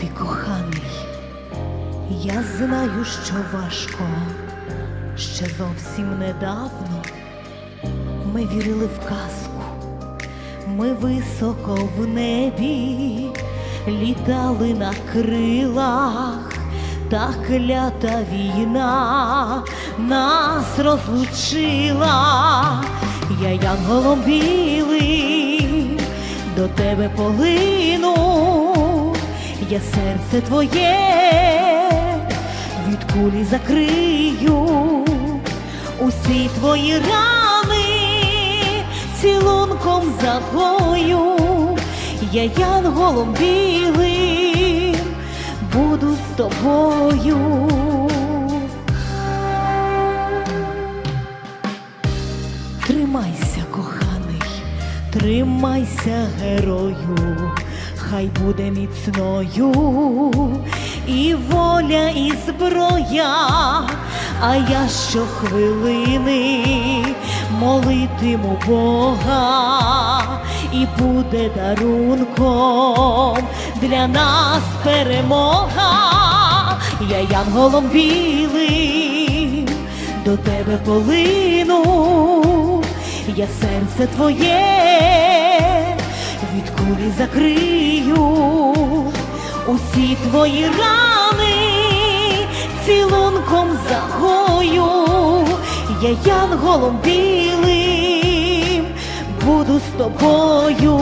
ти коханий, я знаю, що важко. Ще зовсім недавно ми вірили в казку, ми високо в небі літали на крилах, та клята війна нас розлучила, я янголом білим до тебе полину, я серце твоє від кулі закрию усі твої рани цілунком загою, я янголом білим буду з тобою. Тримайся, коханий, тримайся, герою, хай буде міцною. І воля, і зброя, а я щохвилини молитиму Бога, і буде дарунком для нас перемога. Я янголом білим до тебе полину, я серце твоє від кулі закрию, усі твої рани цілунком загою, я янголом білим буду з тобою.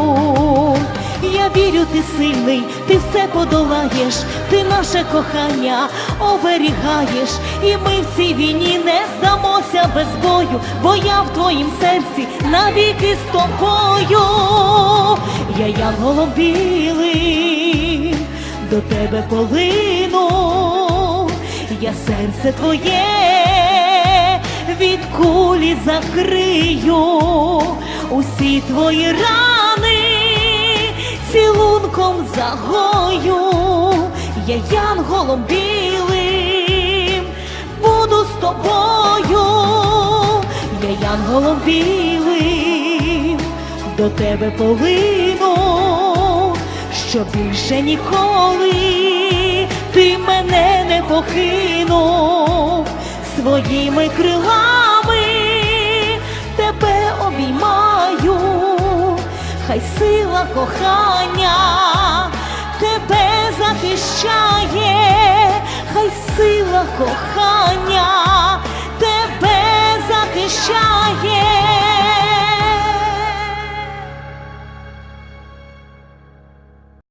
Я вірю, ти сильний, ти все подолаєш, ти наше кохання оберігаєш, і ми в цій війні не здамося без бою, бо я в твоїм серці навіки з тобою. Я янголом білим до тебе полину, я серце твоє від кулі закрию, усі твої рани цілунком загою, я янголом білим буду з тобою, я янголом білим до тебе полину, що більше ніколи ти мене не покинув. Своїми крилами тебе обіймаю хай сила кохання захищає, хай сила кохання тебе захищає.